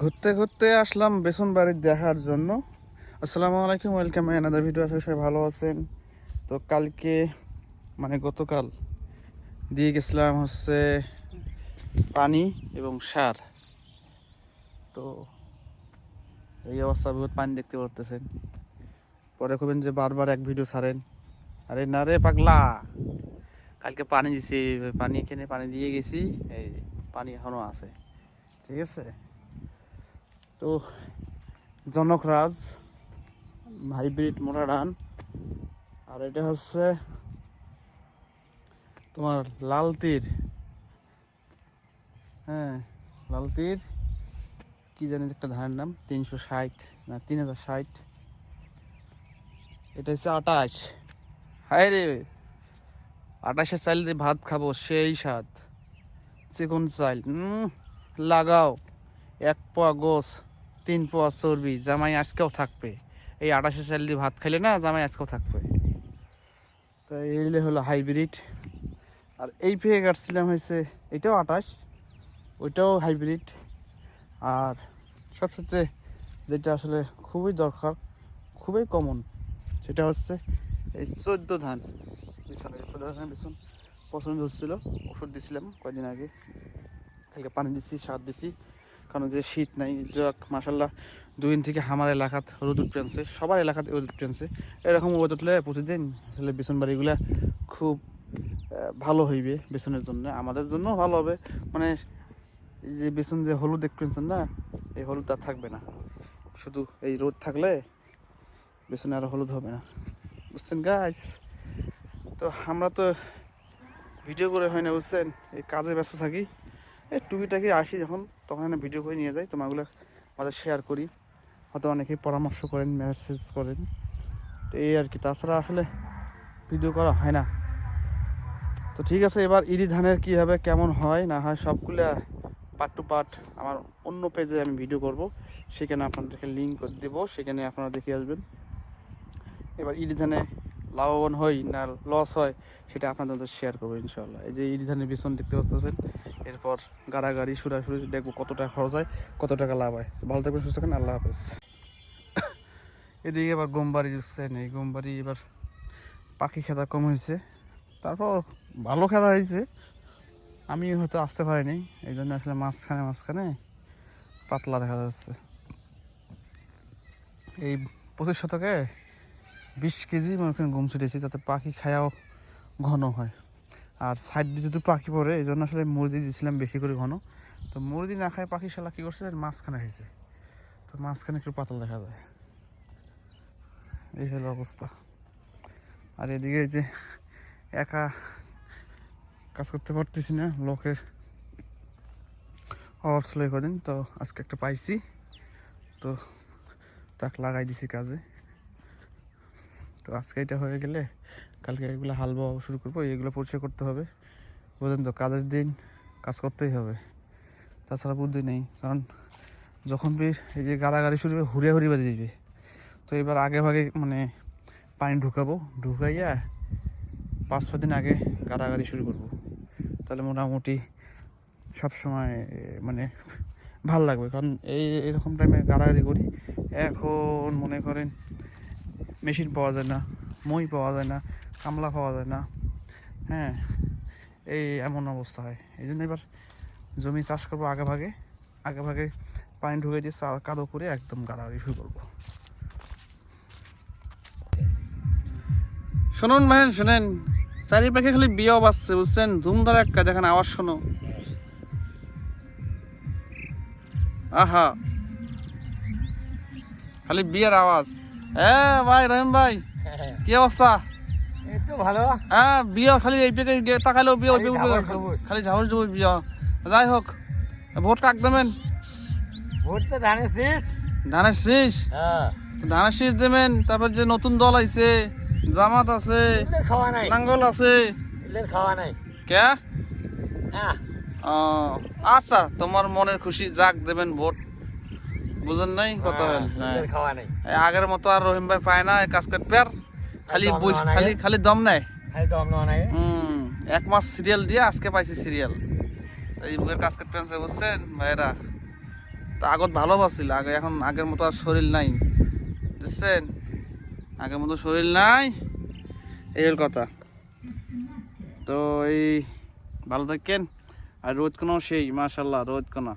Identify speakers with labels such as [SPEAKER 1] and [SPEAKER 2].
[SPEAKER 1] ঘুরতে ঘুরতে আসলাম বেসন বাড়ির দেখার জন্য। আসসালামু আলাইকুম, ওয়েলকাম এনাদার ভিডিও আসলে সবাই ভালো আছেন। তো কালকে মানে গতকাল দিয়ে গেছিলাম হচ্ছে পানি এবং সার। তো এই অবস্থা, বহুত পানি দেখতে পারতেছেন। পরে কবেন যে বারবার এক ভিডিও ছাড়েন। আরে না রে, পাগলা। কালকে পানি দিছি, পানি এখানে পানি দিয়ে গেছি, এই পানি এখনও আছে। ঠিক আছে? তো জনকরাজ হাইব্রিড মোটা ধান। আর এটা হচ্ছে তোমার লাল তীর। হ্যাঁ লাল তীর। কি জানি একটা ধানের নাম? তিনশো ষাট, না, তিন হাজার ষাট। এটা হচ্ছে আটাশ। হায় রে! আটাশের চাল দিয়ে ভাত খাব, সেই স্বাদ। চিকন চাল লাগাও। এক পোয়া গোস। তিন পোয়া চর্বি, জামাই আজকেও থাকবে। এই আটাশের চাল দিয়ে ভাত খাইলে না, জামাই আজকেও থাকবে। তো এইলে হলো হাইব্রিড। আর এই পেয়ে কাটছিলাম হয়েছে, এটাও আটাশ ওইটাও হাইব্রিড। আর সবচেয়ে যেটা আসলে খুবই দরকার, খুবই কমন, সেটা হচ্ছে এই চোদ্দ ধান। চোদ্দ ধান পিছন পছন্দ হচ্ছিল ওষুধ দিছিলাম কয়েকদিন আগে। থেকে পানি দিছি, সার দিছি। কারণ যে শীত নাই যাক মাসাল্লাহ দুই দিন থেকে আমার এলাকাত রোদ উঠছে সবার এলাকাতে রোদ উঠছে এরকম রোদ উঠলে প্রতিদিন আসলে বেসন বাড়িগুলা খুব ভালো হইবে বেসনের জন্য। আমাদের জন্য ভালো হবে মানে যে বেসন যে হলুদ দেখতেছেন না, এই হলুদ আর থাকবে না। শুধু এই রোদ থাকলে বেসনে আর হলুদ হবে না। বুঝছেন গাছ তো আমরা তো ভিডিও করে হয় না, বুঝছেন? এই কাজে ব্যস্ত থাকি। এই টুকিটাকি আসি যখন, তখন আমি ভিডিও করে নিয়ে যাই, তোমাগুলো মাঝে শেয়ার করি। হয়তো অনেকেই পরামর্শ করেন মেসেজ করেন। তো এই আর কি, তাছাড়া আসলে ভিডিও করা হয় না। তো ঠিক আছে, এবার ইরি ধানের কী হবে, কেমন হয়, না হয় সবগুলো পার্ট টু পার্ট আমার অন্য পেজে আমি ভিডিও করব। সেখানে আপনাদেরকে লিঙ্ক করে দেবো, সেখানে আপনারা দেখে আসবেন। এবার ইরি ধানে লাভবান হই না লস হয়, সেটা আপনাদের শেয়ার করব ইনশাল্লাহ এই যে ইরি ধানের বিছন দেখতে পাচ্ছেন এরপর গাড়াগাড়ি, সুরাসুরি দেখব কত টাকা খরচ হয়, কত টাকা লাভ হয়। ভালো থাকবেন, সুস্থ থাকেন আল্লাহ হাফেজ। এদিকে এবার গমবাড়ি দিচ্ছেন এই গমবাড়ি এবার পাখি খেতা কম হয়েছে। তারপর ভালো খেলা হয়েছে। আমি হয়তো আসতে পারিনি, এই জন্য আসলে মাঝখানে মাঝখানে পাতলা দেখা যাচ্ছে। এই পঁচিশ শতকে বিশ কেজি মনে গম ছিটেছি, যাতে পাখি খায়াও ঘন হয়। আর সাইড দিয়ে যদি পাখি পড়ে এই জন্য আসলে মুরগি দিয়েছিলাম বেশি করে ঘন। তো মুরগি না খায় পাখি শালা কী করছে মাঝখানে হয়েছে তো মাঝখানে একটু পাতলা দেখা যায়। এই হলো অবস্থা। আর এদিকে যে একা কাজ করতে পারতেছি না, লোকের অর্স লই কদিন, তো আজকে একটা পাইছি। তো তাক লাগাই দিছি কাজে। তো আজকে এটা হয়ে গেলে কালকে এগুলো হাল বাওয়া শুরু করব, এগুলো পরিষ্কার করতে হবে। বুঝলেন তো, কাজের দিন কাজ করতেই হবে। তাছাড়া বুদ্ধি নেই, কারণ যখন বেশ এই যে গাড়াগাড়ি শুরু হবে, হুড়ে হুড়ি বাজে দিবে তো এবার আগে ভাগে মানে পানি ঢুকাবো, ঢুকাইয়া পাঁচ ছ দিন আগে গাড়াগাড়ি শুরু করব। তাহলে মোটামুটি সব সময় মানে ভালো লাগবে, কারণ এই এরকম টাইমে গাড়াগাড়ি করি। এখন মনে করেন মেশিন পাওয়া যায় না। মই পাওয়া যায় না, কামলা পাওয়া যায় না। হ্যাঁ এই এমন অবস্থা হয়। এই জন্য এবার জমি চাষ করব আগে ভাগে। আগে ভাগে পানি ঢুকে দিয়ে কাদো করে একদম গাড়াগাড়ি শুরু করব। শুনুন ভাই শুনেন। চারিপাশে খালি বিয়ে বাজছে বুঝছেন? ধুমধার একটা, দেখেন, আওয়াজ শোনো। আহা। খালি বিয়ের আওয়াজ। হ্যাঁ ভাই, রহিম ভাই। কি অবস্থা?
[SPEAKER 2] তো ভালো।
[SPEAKER 1] হ্যাঁ বিয়ে খালি এই পেকে বিয়ে
[SPEAKER 2] খালি
[SPEAKER 1] বিয়ে
[SPEAKER 2] ঝাবর
[SPEAKER 1] বিয়ে- যাই হোক ভোট কাক দেবেন?
[SPEAKER 2] ভোট তো ধানের শেষ।
[SPEAKER 1] ধানের শীষ?
[SPEAKER 2] হ্যাঁ।
[SPEAKER 1] ধানের শীষ দেবেন তারপর যে নতুন দল আইছে জামাত আছে
[SPEAKER 2] খাওয়া নাই।
[SPEAKER 1] নাঙ্গল আছে।
[SPEAKER 2] খাওয়া নাই।
[SPEAKER 1] কে
[SPEAKER 2] হ্যাঁ।
[SPEAKER 1] আচ্ছা তোমার মনের খুশি যাক দেবেন ভোট। বুঝেন নাই? কত হল এই আগের মতো আর রহিম ভাই পায় না কাজ করতে আর খালি। খালি খালি দম
[SPEAKER 2] নাই
[SPEAKER 1] হুম এক মাস সিরিয়াল দিয়ে আজকে পাইছি সিরিয়াল। এই বুকের কাজ করতে আনছে বুঝছেন? ভাইরা তা আগত ভালো পাচ্ছিল আগে এখন আগের মতো আর শরীর নাই। বুঝছেন? আগের মতো শরীর নাই এই হল কথা। তো এই ভালো থাকেন আর রোদ কোনো সেই মাশাল্লাহ রোদ কোনো